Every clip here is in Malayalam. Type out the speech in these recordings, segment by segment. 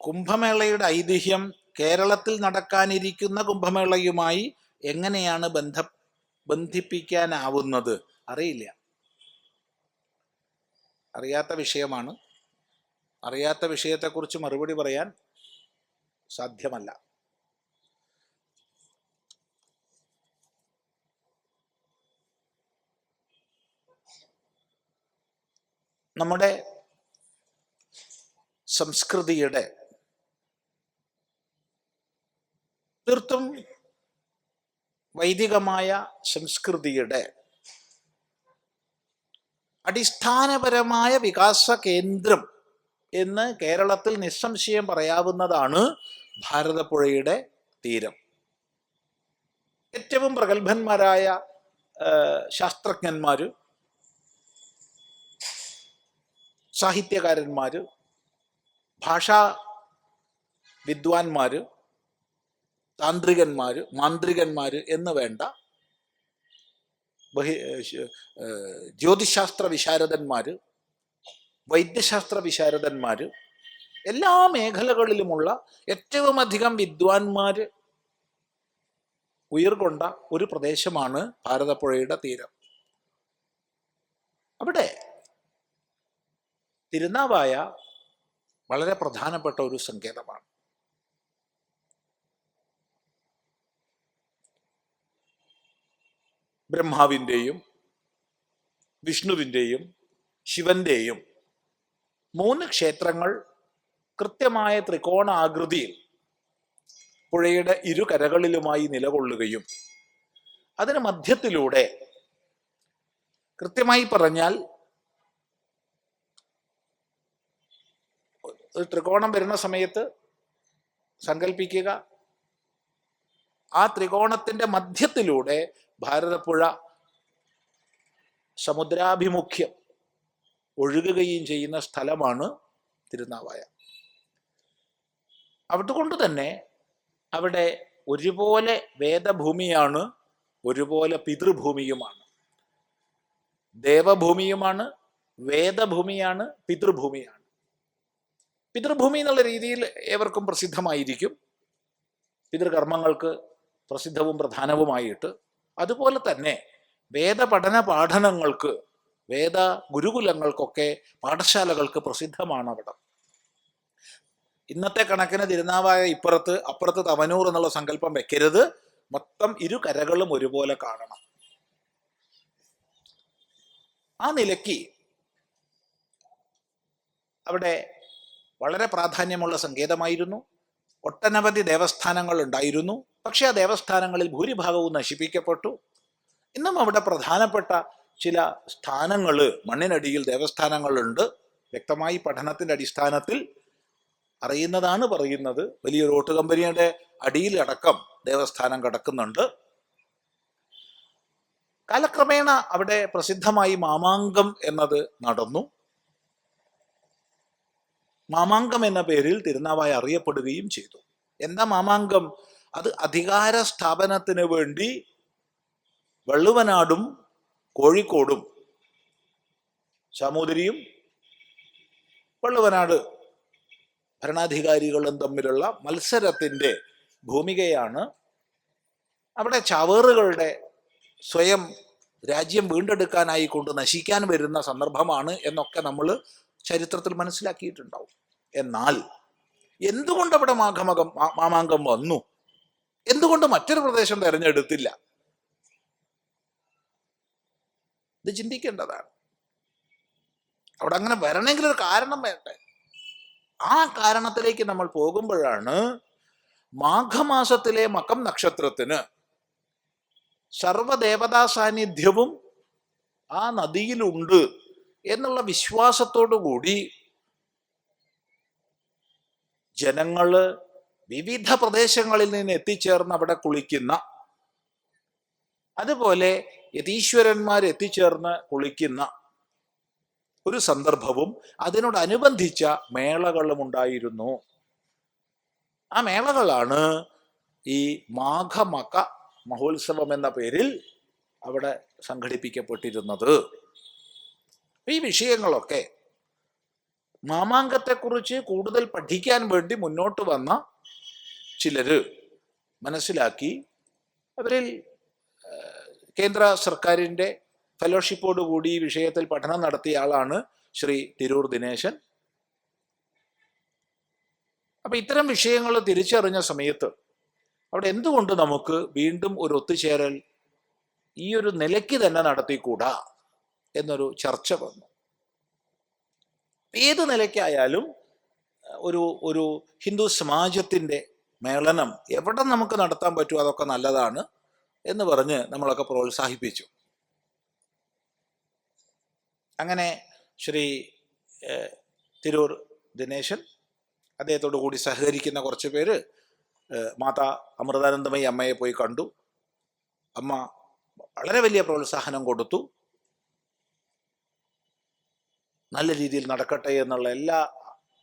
കുംഭമേളയുടെ ഐതിഹ്യം കേരളത്തിൽ നടക്കാനിരിക്കുന്ന കുംഭമേളയുമായി എങ്ങനെയാണ് ബന്ധ ബന്ധിപ്പിക്കാനാവുന്നത്? അറിയില്ല. അറിയാത്ത വിഷയമാണ്. അറിയാത്ത വിഷയത്തെക്കുറിച്ച് മറുപടി പറയാൻ സാധ്യമല്ല. നമ്മുടെ സംസ്കൃതിയുടെ തീർത്തും വൈദികമായ സംസ്കൃതിയുടെ അടിസ്ഥാനപരമായ വികാസ കേന്ദ്രം എന്ന് കേരളത്തിൽ നിസ്സംശയം പറയാവുന്നതാണ് ഭാരതപ്പുഴയുടെ തീരം. ഏറ്റവും പ്രഗത്ഭന്മാരായ ശാസ്ത്രജ്ഞന്മാര് സാഹിത്യകാരന്മാര് ഭാഷാ വിദ്വാൻമാര് താന്ത്രികന്മാര് മാന്ത്രികന്മാര് എന്ന് വേണ്ട ബഹി ജ്യോതിശാസ്ത്ര വിശാരദന്മാര് വൈദ്യശാസ്ത്ര വിശാരദന്മാര് എല്ലാ മേഖലകളിലുമുള്ള ഏറ്റവും അധികം വിദ്വാൻമാര് ഉയർകൊണ്ട ഒരു പ്രദേശമാണ് ഭാരതപ്പുഴയുടെ തീരം. അവിടെ തിരുനാവായ വളരെ പ്രധാനപ്പെട്ട ഒരു സങ്കേതമാണ്. ബ്രഹ്മാവിന്റെയും വിഷ്ണുവിന്റെയും ശിവന്റെയും മൂന്ന് ക്ഷേത്രങ്ങൾ കൃത്യമായ ത്രികോണാകൃതിയിൽ പുഴയുടെ ഇരുകരകളിലുമായി നിലകൊള്ളുകയും അതിന് മധ്യത്തിലൂടെ കൃത്യമായി പറഞ്ഞാൽ ത്രികോണം വരുന്ന സമയത്ത് സങ്കല്പിക്കുക ആ ത്രികോണത്തിന്റെ മധ്യത്തിലൂടെ ഭാരതപ്പുഴ സമുദ്രാഭിമുഖ്യം ഒഴുകുകയും ചെയ്യുന്ന സ്ഥലമാണ് തിരുനാവായ. അതുകൊണ്ട് തന്നെ അവിടെ ഒരുപോലെ വേദഭൂമിയാണ് ഒരുപോലെ പിതൃഭൂമിയുമാണ്. ദേവഭൂമിയുമാണ് വേദഭൂമിയാണ് പിതൃഭൂമിയാണ്. പിതൃഭൂമി എന്നുള്ള രീതിയിൽ ഏവർക്കും പ്രസിദ്ധമായിരിക്കും. പിതൃകർമ്മങ്ങൾക്ക് പ്രസിദ്ധവും പ്രധാനവുമായിട്ട് അതുപോലെ തന്നെ വേദപഠന പാഠനങ്ങൾക്ക് വേദ ഗുരുകുലങ്ങൾക്കൊക്കെ പാഠശാലകൾക്ക് പ്രസിദ്ധമാണ് അവിടെ ഇന്നത്തെ കണക്കിന് തിരുനാവായ ഇപ്പുറത്ത് അപ്പുറത്ത് തവനൂർ എന്നുള്ള സങ്കല്പം വെക്കരുത്. മൊത്തം ഇരു കരകളും ഒരുപോലെ കാണണം. ആ നിലയ്ക്ക് അവിടെ വളരെ പ്രാധാന്യമുള്ള സങ്കേതമായിരുന്നു. ഒട്ടനവധി ദേവസ്ഥാനങ്ങൾ ഉണ്ടായിരുന്നു പക്ഷെ ആ ദേവസ്ഥാനങ്ങളിൽ ഭൂരിഭാഗവും നശിപ്പിക്കപ്പെട്ടു. ഇന്നും അവിടെ പ്രധാനപ്പെട്ട ചില സ്ഥാനങ്ങൾ മണ്ണിനടിയിൽ ദേവസ്ഥാനങ്ങളുണ്ട്. വ്യക്തമായി പഠനത്തിന്റെ അടിസ്ഥാനത്തിൽ അറിയുന്നതാണ് പറയുന്നത്. വലിയ റോട്ട് കമ്പനിയുടെ അടിയിലടക്കം ദേവസ്ഥാനം കിടക്കുന്നുണ്ട്. കാലക്രമേണ അവിടെ പ്രസിദ്ധമായി മാമാങ്കം എന്നത് നടന്നു. മാമാങ്കം എന്ന പേരിൽ തിരുനാവായി അറിയപ്പെടുകയും ചെയ്തു. എന്താ മാമാങ്കം? അത് അധികാര സ്ഥാപനത്തിന് വേണ്ടി വള്ളുവനാടും കോഴിക്കോടും ചാമൂതിരിയും വള്ളുവനാട് ഭരണാധികാരികളും തമ്മിലുള്ള മത്സരത്തിന്റെ ഭൂമികയാണ്. അവിടെ ചാവേറുകളുടെ സ്വയം രാജ്യം വീണ്ടെടുക്കാനായി കൊണ്ട് നശിക്കാൻ വരുന്ന സന്ദർഭമാണ് എന്നൊക്കെ നമ്മൾ ചരിത്രത്തിൽ മനസ്സിലാക്കിയിട്ടുണ്ടാവും. എന്നാൽ എന്തുകൊണ്ട് അവിടെ മാഘമകം മാമാങ്കം വന്നു? എന്തുകൊണ്ട് മറ്റൊരു പ്രദേശം തിരഞ്ഞെടുത്തില്ല? ഇത് ചിന്തിക്കേണ്ടതാണ്. അവിടെ അങ്ങനെ വരണമെങ്കിൽ ഒരു കാരണം വേണ്ടേ? ആ കാരണത്തിലേക്ക് നമ്മൾ പോകുമ്പോഴാണ് മാഘമാസത്തിലെ മകം നക്ഷത്രത്തിന് സർവദേവതാ സാന്നിധ്യവും ആ നദിയിലുണ്ട്. എന്നുള്ള വിശ്വാസത്തോടു കൂടി ജനങ്ങൾ വിവിധ പ്രദേശങ്ങളിൽ നിന്ന് എത്തിച്ചേർന്ന് അവിടെ കുളിക്കുന്ന അതുപോലെ യതീശ്വരന്മാർ എത്തിച്ചേർന്ന് കുളിക്കുന്ന ഒരു സന്ദർഭവും അതിനോടനുബന്ധിച്ച മേളകളും ഉണ്ടായിരുന്നു. ആ മേളകളാണ് ഈ മാഘമക മഹോത്സവം എന്ന പേരിൽ അവിടെ സംഘടിപ്പിക്കപ്പെട്ടിരുന്നത്. ഈ വിഷയങ്ങളൊക്കെ മാമാങ്കത്തെക്കുറിച്ച് കൂടുതൽ പഠിക്കാൻ വേണ്ടി മുന്നോട്ട് വന്ന ചിലര് മനസ്സിലാക്കി അവരിൽ കേന്ദ്ര സർക്കാരിന്റെ ഫെലോഷിപ്പോട് കൂടി ഈ വിഷയത്തിൽ പഠനം നടത്തിയ ആളാണ് ശ്രീ തിരൂർ ദിനേശൻ. അപ്പൊ ഇത്തരം വിഷയങ്ങൾ തിരിച്ചറിഞ്ഞ സമയത്ത് അവിടെ എന്തുകൊണ്ട് നമുക്ക് വീണ്ടും ഒരു ഒത്തുചേരൽ ഈ ഒരു നിലയ്ക്ക് തന്നെ നടത്തിക്കൂടാ? എന്നൊരു ചർച്ച വന്നു. ഏത് നിലയ്ക്കായാലും ഒരു ഒരു ഹിന്ദു സമാജത്തിന്റെ മേളനം എവിടെ നമുക്ക് നടത്താൻ പറ്റുമോ അതൊക്കെ നല്ലതാണ് എന്ന് പറഞ്ഞ് നമ്മളൊക്കെ പ്രോത്സാഹിപ്പിച്ചു. അങ്ങനെ ശ്രീ തിരൂർ ദിനേശൻ അദ്ദേഹത്തോടു കൂടി സഹകരിക്കുന്ന കുറച്ച് പേര് മാതാ അമൃതാനന്ദമയി അമ്മയെ പോയി കണ്ടു. അമ്മ വളരെ വലിയ പ്രോത്സാഹനം കൊടുത്തു. നല്ല രീതിയിൽ നടക്കട്ടെ എന്നുള്ള എല്ലാ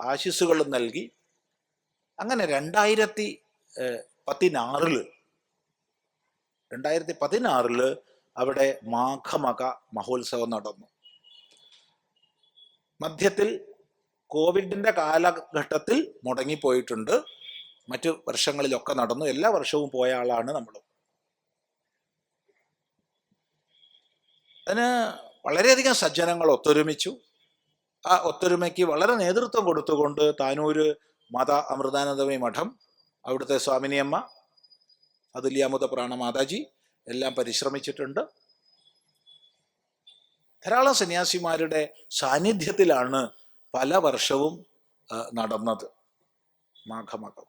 ആശിസ്സുകളും നൽകി അങ്ങനെ രണ്ടായിരത്തി പതിനാറിൽ രണ്ടായിരത്തി പതിനാറിൽ അവിടെ മാഘമക മഹോത്സവം നടന്നു. മധ്യത്തിൽ കോവിഡിന്റെ കാലഘട്ടത്തിൽ മുടങ്ങിപ്പോയിട്ടുണ്ട്. മറ്റു വർഷങ്ങളിലൊക്കെ നടന്നു. എല്ലാ വർഷവും പോയ ആളാണ് നമ്മൾ അതിന് വളരെയധികം സജ്ജനങ്ങൾ ഒത്തൊരുമിച്ചു. ആ ഒത്തൊരുമയ്ക്ക് വളരെ നേതൃത്വം കൊടുത്തുകൊണ്ട് താനൂര് മാതാ അമൃതാനന്ദമയ മഠം അവിടുത്തെ സ്വാമിനിയമ്മ അതുല്യാമുത പ്രാണ മാതാജി എല്ലാം പരിശ്രമിച്ചിട്ടുണ്ട്. ധാരാളം സന്യാസിമാരുടെ സാന്നിധ്യത്തിലാണ് പല വർഷവും നടന്നത്. മാഘമകം.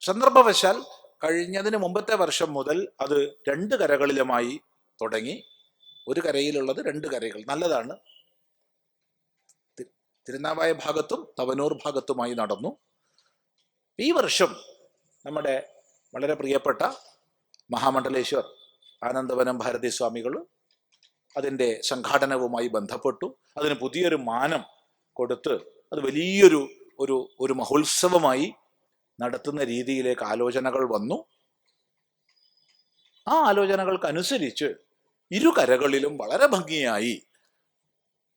സന്ദർഭവശാൽ കഴിഞ്ഞതിന് മുമ്പത്തെ വർഷം മുതൽ അത് രണ്ട് കരകളിലുമായി തുടങ്ങി. ഒരു കരയിലുള്ളത് രണ്ട് കരകൾ. നല്ലതാണ്. തിരുനാവായ ഭാഗത്തും തവനൂർ ഭാഗത്തുമായി നടന്നു. ഈ വർഷം നമ്മുടെ വളരെ പ്രിയപ്പെട്ട മഹാമണ്ഡലേശ്വർ ആനന്ദവനം ഭാരതി സ്വാമികൾ അതിന്റെ സംഘാടനവുമായി ബന്ധപ്പെട്ടു. അതിന് പുതിയൊരു മാനം കൊടുത്ത് അത് വലിയൊരു ഒരു ഒരു മഹോത്സവമായി നടത്തുന്ന രീതിയിലേക്ക് ആലോചനകൾ വന്നു. ആ ആലോചനകൾക്കനുസരിച്ച് ഇരു കരകളിലും വളരെ ഭംഗിയായി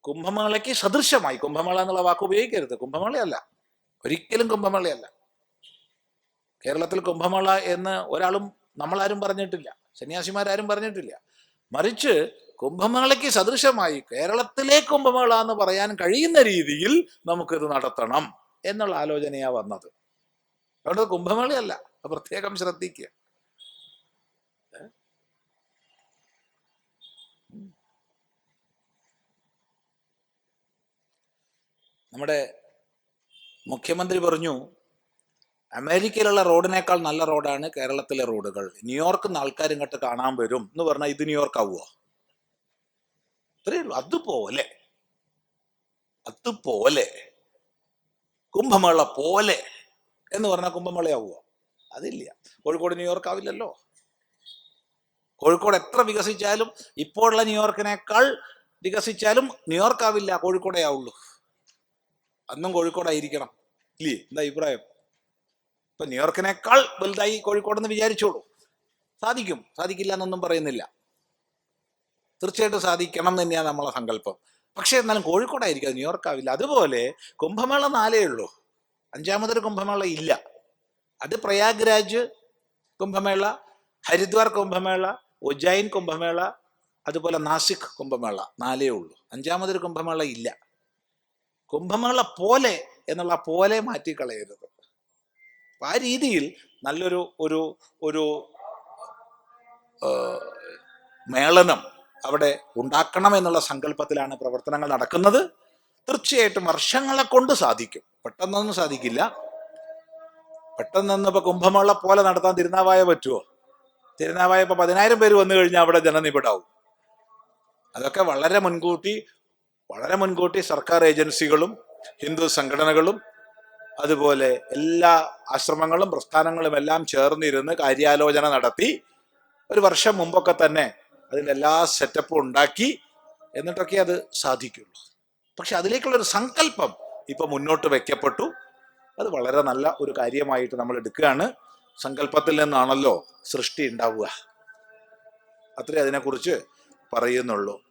കുംഭമേളയ്ക്ക് സദൃശമായി. കുംഭമേള എന്നുള്ള വാക്ക് ഉപയോഗിക്കരുത്. കുംഭമേളയല്ല. ഒരിക്കലും കുംഭമേളയല്ല. കേരളത്തിൽ കുംഭമേള എന്ന് ഒരാളും നമ്മളാരും പറഞ്ഞിട്ടില്ല. സന്യാസിമാരാരും പറഞ്ഞിട്ടില്ല. മറിച്ച് കുംഭമേളയ്ക്ക് സദൃശമായി കേരളത്തിലെ കുംഭമേള എന്ന് പറയാൻ കഴിയുന്ന രീതിയിൽ നമുക്കിത് നടത്തണം എന്നുള്ള ആലോചനയാണ് വന്നത്. അതുകൊണ്ട് കുംഭമേളയല്ല. പ്രത്യേകം ശ്രദ്ധിക്കുക. നമ്മുടെ മുഖ്യമന്ത്രി പറഞ്ഞു അമേരിക്കയിലുള്ള റോഡിനേക്കാൾ നല്ല റോഡാണ് കേരളത്തിലെ റോഡുകൾ. ന്യൂയോർക്കിൽ നിന്ന് ആൾക്കാർ ഇങ്ങോട്ട് കാണാൻ വരും എന്ന് പറഞ്ഞാൽ ഇത് ന്യൂയോർക്ക് ആവുമോ അത്രയേ ഉള്ളൂ. അതുപോലെ അതുപോലെ കുംഭമേള പോലെ എന്ന് പറഞ്ഞാൽ കുംഭമേളയാവുമോ അതില്ല. കോഴിക്കോട് ന്യൂയോർക്ക് ആവില്ലല്ലോ. കോഴിക്കോട് എത്ര വികസിച്ചാലും ഇപ്പോഴുള്ള ന്യൂയോർക്കിനേക്കാൾ വികസിച്ചാലും ന്യൂയോർക്ക് ആവില്ല കോഴിക്കോടേ ആവുള്ളൂ. അന്നും കോഴിക്കോടായിരിക്കണം. ഇല്ലേ? എന്താ അഭിപ്രായം? ഇപ്പൊ ന്യൂയോർക്കിനേക്കാൾ വലുതായി കോഴിക്കോടെന്ന് വിചാരിച്ചോളൂ. സാധിക്കും. സാധിക്കില്ല എന്നൊന്നും പറയുന്നില്ല. തീർച്ചയായിട്ടും സാധിക്കണം തന്നെയാണ് നമ്മളെ സങ്കല്പം. പക്ഷേ എന്നാലും കോഴിക്കോടായിരിക്കും. അത് ന്യൂയോർക്ക് ആവില്ല അതുപോലെ കുംഭമേള നാലേ ഉള്ളൂ. അഞ്ചാമതൊരു കുംഭമേള ഇല്ല. അത് പ്രയാഗ്രാജ് കുംഭമേള ഹരിദ്വാർ കുംഭമേള ഉജ്ജൈൻ കുംഭമേള അതുപോലെ നാസിക് കുംഭമേള നാലേ ഉള്ളൂ. അഞ്ചാമതൊരു കുംഭമേള ഇല്ല. കുംഭമേള പോലെ എന്നുള്ള പോലെ മാറ്റി കളയരുത്. ആ രീതിയിൽ നല്ലൊരു ഒരു ഒരു മേളനം അവിടെ ഉണ്ടാക്കണം എന്നുള്ള സങ്കല്പത്തിലാണ് പ്രവർത്തനങ്ങൾ നടക്കുന്നത്. തീർച്ചയായിട്ടും വർഷങ്ങളെ കൊണ്ട് സാധിക്കും. പെട്ടെന്നൊന്നും സാധിക്കില്ല. പെട്ടെന്നൊന്നും ഇപ്പൊ കുംഭമേള പോലെ നടത്താൻ തിരുനാവായ പറ്റുമോ തിരുനാവായ ഇപ്പൊ പതിനായിരം പേര് വന്നു കഴിഞ്ഞാൽ അവിടെ ജനനിബിടാവും അതൊക്കെ വളരെ മുൻകൂട്ടി വളരെ മുൻകൂട്ടി സർക്കാർ ഏജൻസികളും ഹിന്ദു സംഘടനകളും അതുപോലെ എല്ലാ ആശ്രമങ്ങളും പ്രസ്ഥാനങ്ങളും എല്ലാം ചേർന്നിരുന്ന് കാര്യാലോചന നടത്തി ഒരു വർഷം മുമ്പൊക്കെ തന്നെ അതിന്റെ എല്ലാ സെറ്റപ്പും ഉണ്ടാക്കി എന്നിട്ടൊക്കെ അത് സാധിക്കുള്ളൂ. പക്ഷെ അതിലേക്കുള്ള ഒരു സങ്കല്പം ഇപ്പൊ മുന്നോട്ട് വെക്കപ്പെട്ടു. അത് വളരെ നല്ല ഒരു കാര്യമായിട്ട് നമ്മൾ എടുക്കുകയാണ്. സങ്കല്പത്തിൽ നിന്നാണല്ലോ സൃഷ്ടി ഉണ്ടാവുക. അത്രേ അതിനെക്കുറിച്ച് പറയുന്നുള്ളൂ.